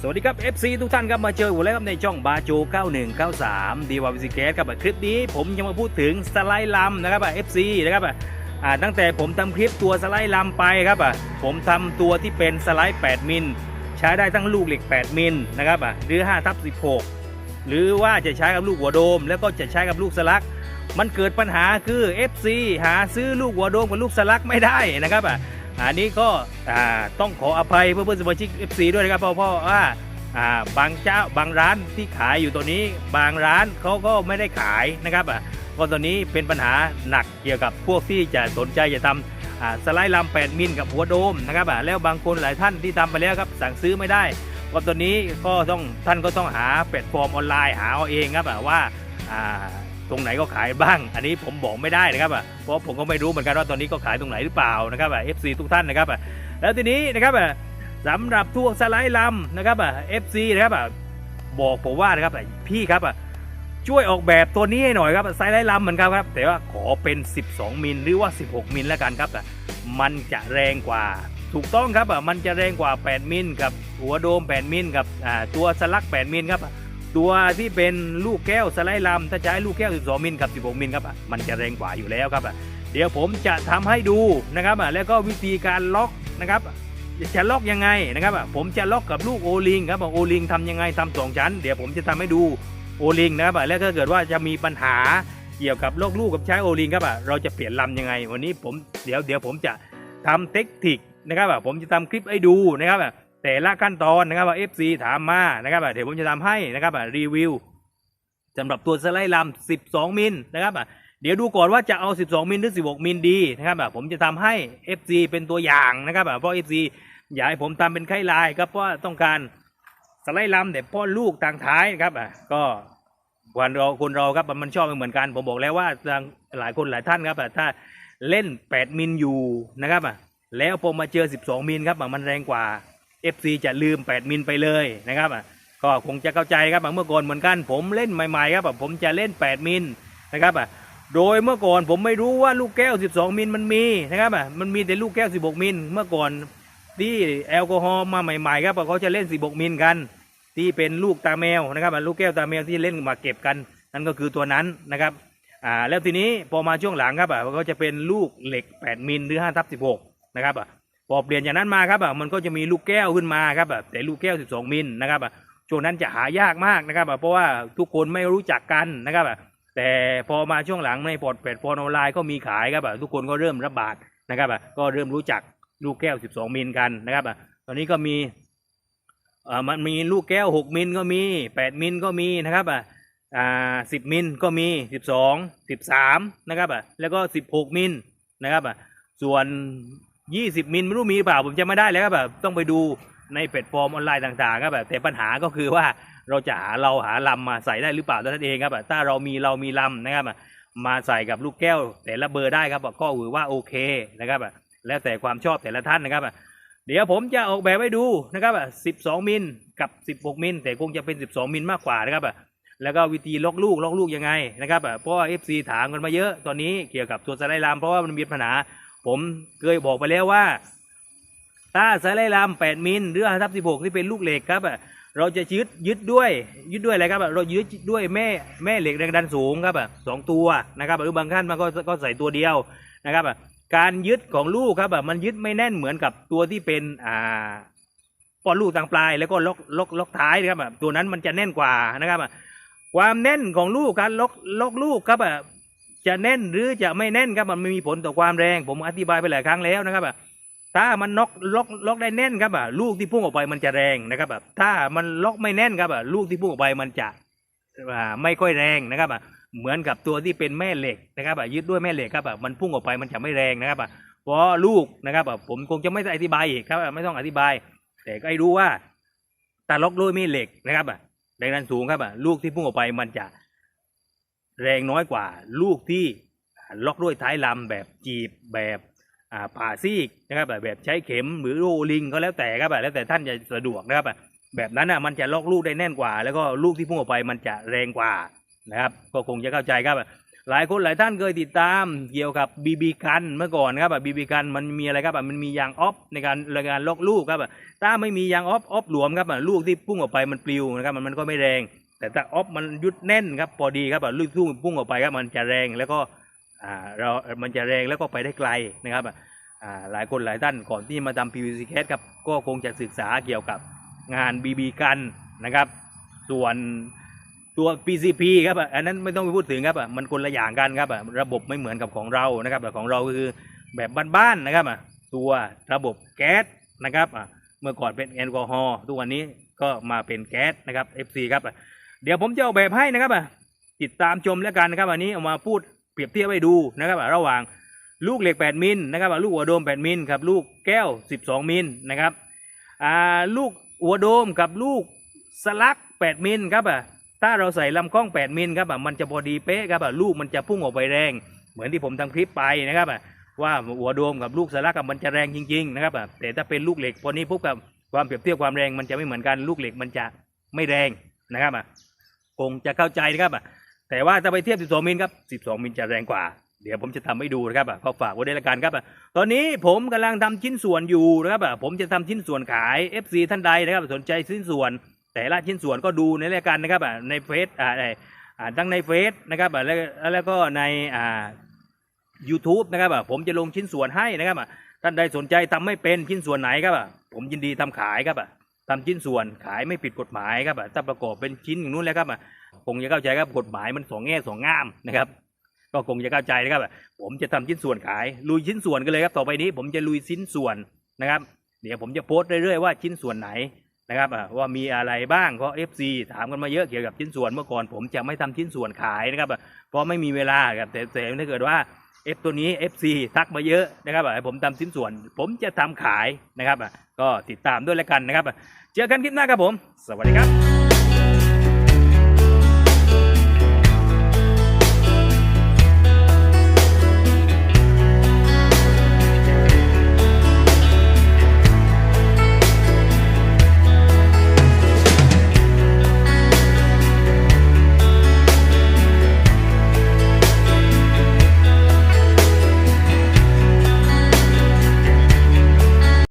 สวัสดีครับ FC ทุกท่านครับมาเจอผมแล้วครับในช่องบาโจ 9193 ดีวาวิสิเกสครับคลิปนี้ผมจะมาพูดถึงสไลด์ลำนะครับ FC นะครับตั้งแต่ผมทำคลิปตัวสไลด์ลำไปครับผมทำตัวที่เป็นสไลด์ 8 มิล ใช้ได้ทั้งลูกเหล็ก 8 มิลนะครับหรือ5ทับ16 หรือว่าจะใช้กับลูกหัวโดม แล้วก็จะใช้กับลูกสลัก มันเกิดปัญหาคือ FC หาซื้อลูกหัวโดมกับลูกสลักไม่ได้นะครับ อันนี้ก็ต้องขออภัยเพื่อนเพื่อสมาชิก FC ด้วยนะครับเพราะเพราะว่าบางเจ้าบางร้านที่ขายอยู่ตัวนี้ บางร้านเขาก็ไม่ได้ขายนะครับอะก็ตอนนี้เป็นปัญหาหนักเกี่ยวกับพวกที่จะสนใจจะทำอ่าสไลด์ลำ8มิลกับหัวโดมนะครับอะแล้วบางคนหลายท่านที่ทำไปแล้วครับสั่งซื้อไม่ได้ก็ตอนนี้ก็ต้องท่านก็ต้องหาแพลตฟอร์มออนไลน์หาเอาเองครับว่าอ่า ตรงไหนก็ขายบ้าง อันนี้ผมบอกไม่ได้นะครับอะเพราะผมก็ไม่รู้เหมือนกันว่าตอนนี้ก็ขายตรงไหนหรือเปล่านะครับอะ FC ทุกท่านนะครับอะแล้วทีนี้นะครับอะสำหรับทั่วสไลด์ลำนะครับอะ FC นะครับอะบอกผมว่านะครับอะพี่ครับอะช่วยออกแบบตัวนี้ให้หน่อยครับสไลด์ลำเหมือนกันครับ แต่ว่าขอเป็น 12 มิลหรือว่า 16 มิลแล้วกันครับอะมันจะแรงกว่า ถูกต้องครับอะมันจะแรงกว่า 8 มิลกับหัวโดม 8 มิลกับตัวสลัก 8 มิลครับ ตัวที่เป็นลูกแก้วสไลด์ลำถ้าใช้ลูกแก้ว 12 มิลกับ 16 มิลครับอะมันจะแรงกว่าอยู่แล้วครับอะเดี๋ยวผมจะทำให้ดูนะครับอะแล้วก็วิธีการล็อกนะครับจะล็อกยังไงนะครับอะผมจะล็อกกับลูกโอลิงครับอะโอลิงทำยังไงทำสองชั้น เดี๋ยวผมจะทำให้ดูโอลิงนะครับอะแล้วถ้าเกิดว่าจะมีปัญหาเกี่ยวกับล็อกลูกกับใช้โอลิงครับอะเราจะเปลี่ยนลำยังไง วันนี้ผมเดี๋ยวเดี๋ยวผมจะทำเทคนิคนะครับอะผมจะทำคลิปให้ดูนะครับอะ แต่ละขั้นตอนนะครับว่า FC ถามมานะครับเดี๋ยวผมจะทำให้นะครับรีวิวสำหรับตัวสไลด์ลำ12 มิลนะครับเดี๋ยวดูก่อนว่าจะเอา 12 มิลหรือ 16 มิลดีนะครับผมจะทำให้ FC เป็นตัวอย่างนะครับเพราะ FC อยากให้ผมทำเป็นไข่ลายครับเพราะต้องการสไลด์ลำแต่พ่อลูกต่างท้ายนะครับก็วันเราคนเราครับมันชอบเหมือนกัน ผมบอกแล้วว่าหลายคนหลายท่านครับถ้าเล่น 8 มิลอยู่นะครับแล้วพอมาเจอ 12 มิลครับมันแรงกว่า FC จะลืม 8 มิลไปเลยนะครับอะก็คงจะเข้าใจครับเมื่อก่อนเหมือนกันผมเล่นใหม่ๆครับผมจะเล่น 8 มิลนะครับอะโดยเมื่อก่อนผมไม่รู้ว่าลูกแก้ว 12 มิลมันมีนะครับอะมันมีแต่ลูกแก้ว 16 มิลเมื่อก่อนที่แอลกอฮอล์มาใหม่ๆครับเขาจะเล่น 16 มิลกัน ที่เป็นลูกตาแมวนะครับลูกแก้วตาแมวที่เล่นมาเก็บกัน นั่นก็คือตัวนั้นนะครับอ่าแล้วทีนี้พอมาช่วงหลังครับอะก็จะเป็นลูกเหล็ก 8 มิลหรือ5ทับ16 นะครับอะ พอเปลี่ยนจากนั้นมาครับอะมันก็จะมีลูกแก้วขึ้นมาครับอะแต่ลูกแก้ว 12 มิลนะครับอะช่วงนั้นจะหายากมากนะครับอะเพราะว่าทุกคนไม่รู้จักกันนะครับอะแต่พอมาช่วงหลังในพอร์ตแพลตฟอร์มออนไลน์ก็มีขายครับอะทุกคนก็เริ่มระบาดนะครับอะก็เริ่มรู้จักลูกแก้ว 12 มิลกันนะครับอะตอนนี้ก็มีอ่ามันมีลูกแก้ว 6 มิลก็มี 8 มิลก็มีนะครับอะอ่า10มิลก็มี12 13นะครับอะแล้วก็16มิลนะครับอะส่วน 20มิลไม่รู้มีหรือเปล่าผมจะไม่ได้แล้วครับแบบต้องไปดูในแพลตฟอร์มออนไลน์ต่างๆครับแบบแต่ปัญหาก็คือว่าเราจะหาเราหาลำมาใส่ได้หรือเปล่าเท่านเองครับแบบถ้าเรามีเรามีลำนะครับมาใส่กับลูกแก้ว แต่ละเบอร์ได้ครับก็ถือว่าโอเคนะครับแล้วแต่ความชอบแต่ละท่านนะครับเดี๋ยวผมจะออกแบบให้ดูนะครับแบบ12 มิลกับ 16 มิลแต่คงจะเป็น 12 มิลมากกว่านะครับแล้วก็วิธีล็อกลูกล็อกลูกยังไงนะครับเพราะว่า FC ถามกันมาเยอะตอนนี้เกี่ยวกับตัวสไลด์ลำเพราะว่ามันมีปัญหา ผมเคยบอกไปแล้วว่าถ้าสไลด์ลำ8มิลหรือ5ทับ16ที่เป็นลูกเหล็กครับอะเราจะยึดยึดด้วยยึดด้วยอะไรครับอะเรายึดด้วยแม่แม่เหล็กแรงดันสูงครับอะสองตัวนะครับหรือบางท่านมันก็ก็ใส่ตัวเดียวนะครับอะการยึดของลูกครับอะมันยึดไม่แน่นเหมือนกับตัวที่เป็นอ่าป้อนลูกทางปลายแล้วก็ล็อกล็อกล็อกท้ายนะครับอะตัวนั้นมันจะแน่นกว่านะครับอะความแน่นของลูกการล็อกล็อกลูกครับอะ จะแน่นหรือจะไม่แน่นครับมันไม่มีผลต่อความแรง ผมอธิบายไปหลายครั้งแล้วนะครับอะถ้ามันล็อกล็อกล็อกได้แน่นครับอะลูกที่พุ่งออกไปมันจะแรงนะครับแบบถ้ามันล็อกไม่แน่นครับอะลูกที่พุ่งออกไปมันจะไม่ค่อยแรงนะครับอะเหมือนกับตัวที่เป็นแม่เหล็กนะครับอะยึดด้วยแม่เหล็กครับอะมันพุ่งออกไปมันจะไม่แรงนะครับอะเพราะลูกนะครับอะผมคงจะไม่อธิบายอีกครับไม่ต้องอธิบาย แต่ก็ให้รู้ว่าถ้าล็อกด้วยแม่เหล็กนะครับอะแรงดันสูงครับอะลูกที่พุ่งออกไปมันจะ แรงน้อยกว่าลูกที่ล็อกด้วยท้ายลำแบบจีบแบบผ่าซีกนะครับแบบแบบใช้เข็มหรือโรลิงก็แล้วแต่ครับแล้วแต่ท่านจะสะดวกนะครับแบบนั้นอะมันจะล็อกลูกได้แน่นกว่า แล้วก็ลูกที่พุ่งออกไปมันจะแรงกว่านะครับ ก็คงจะเข้าใจครับ หลายคนหลายท่านเคยติดตามเกี่ยวกับบีบีกันเมื่อก่อนครับบีบีกันมันมีอะไรครับมันมียางออฟในการในการล็อกลูกครับถ้าไม่มียางออฟออฟหลวมครับลูกที่พุ่งออกไปมันปลิวนะครับมันมันก็ไม่แรง แต่ถ้าออฟมันยุดแน่นครับพอดีครับลูกทุ่งพุ่งออกไปครับมันจะแรงแล้วก็อ่าเรา มันจะแรงแล้วก็ไปได้ไกลนะครับอ่าหลายคนหลายท่านก่อนที่มาทำ PVC c a s ครับก็คงจะศึกษาเกี่ยวกับงาน BB กันนะครับ ส่วนตัว PCP ครับอันนั้นไม่ต้องไปพูดถึงครับอะมันคนละอย่างกันครับอะระบบไม่เหมือนกับของเรานะครับแต่ของเราคือแบบบ้านๆนะครับอะตัวระบบแก๊สนะครับอะเมื่อก่อนเป็นแอลกอฮอล์ทุกวันนี้ก็มาเป็นแก๊สนะครับ FC ครับ เดี๋ยวผมจะเอาแบบให้นะครับอะติดตามชมแล้วกันนะครับอันนี้เอามาพูดเปรียบเทียบให้ดูนะครับระหว่างลูกเหล็ก 8 มิลนะครับลูกหัวโดม 8 มิลครับลูกแก้ว 12 มิลนะครับอ่าลูกหัวโดมกับลูกสลัก 8 มิลครับอะถ้าเราใส่ลำกล้อง 8 มิลครับอะมันจะพอดีเป๊ะครับอะลูกมันจะพุ่งออกไปแรง เหมือนที่ผมทำคลิปไปนะครับอะว่าหัวโดมกับลูกสลักกับมันจะแรงจริงๆนะครับอะแต่ถ้าเป็นลูกเหล็กพอนี้ปุ๊บกับความเปรียบเทียบความแรงมันจะไม่เหมือนกันลูกเหล็กมันจะไม่แรงนะครับอะ คงจะเข้าใจนะครับอะแต่ว่าถ้าไปเทียบ 12 มิลครับ 12 มิลจะแรงกว่า เดี๋ยวผมจะทำให้ดูนะครับอะก็ฝากไว้ด้วยละกันครับอะตอนนี้ผมกำลังทำชิ้นส่วนอยู่นะครับอะผมจะทำชิ้นส่วนขาย FC ท่านใดนะครับ สนใจชิ้นส่วน แต่ละชิ้นส่วนก็ดูในรายการนะครับอะในเฟซอ่าในอ่าทั้งในเฟซนะครับอะแล้วแล้วก็ในอ่า YouTube นะครับอะผมจะลงชิ้นส่วนให้นะครับอะท่านใดสนใจทำไม่เป็นชิ้นส่วนไหนครับอะผมยินดีทำขายครับอะ ทำชิ้นส่วนขายไม่ผิดกฎหมายครับถ้าประกอบเป็นชิ้นอย่างนู้นแล้วครับคงจะเข้าใจครับกฎหมายมันสองแง่สองงามนะครับ ก็คงจะเข้าใจนะครับผมจะทำชิ้นส่วนขายลุยชิ้นส่วนกันเลยครับต่อไปนี้ ผมจะลุยชิ้นส่วนนะครับ เดี๋ยวผมจะโพสต์เรื่อยๆว่าชิ้นส่วนไหนนะครับว่ามีอะไรบ้างเพราะ FC ถามกันมาเยอะเกี่ยวกับชิ้นส่วนเมื่อก่อนผมจะไม่ทำชิ้นส่วนขายนะครับเพราะไม่มีเวลาครับแต่แต่ถ้าเกิดว่า F ตัวนี้ FC ทักมาเยอะนะครับให้ผมทำชิ้นส่วน ผมจะทำขายนะครับก็ติดตามด้วยแล้วกันนะครับ เจอกันคลิปหน้าครับผม สวัสดีครับ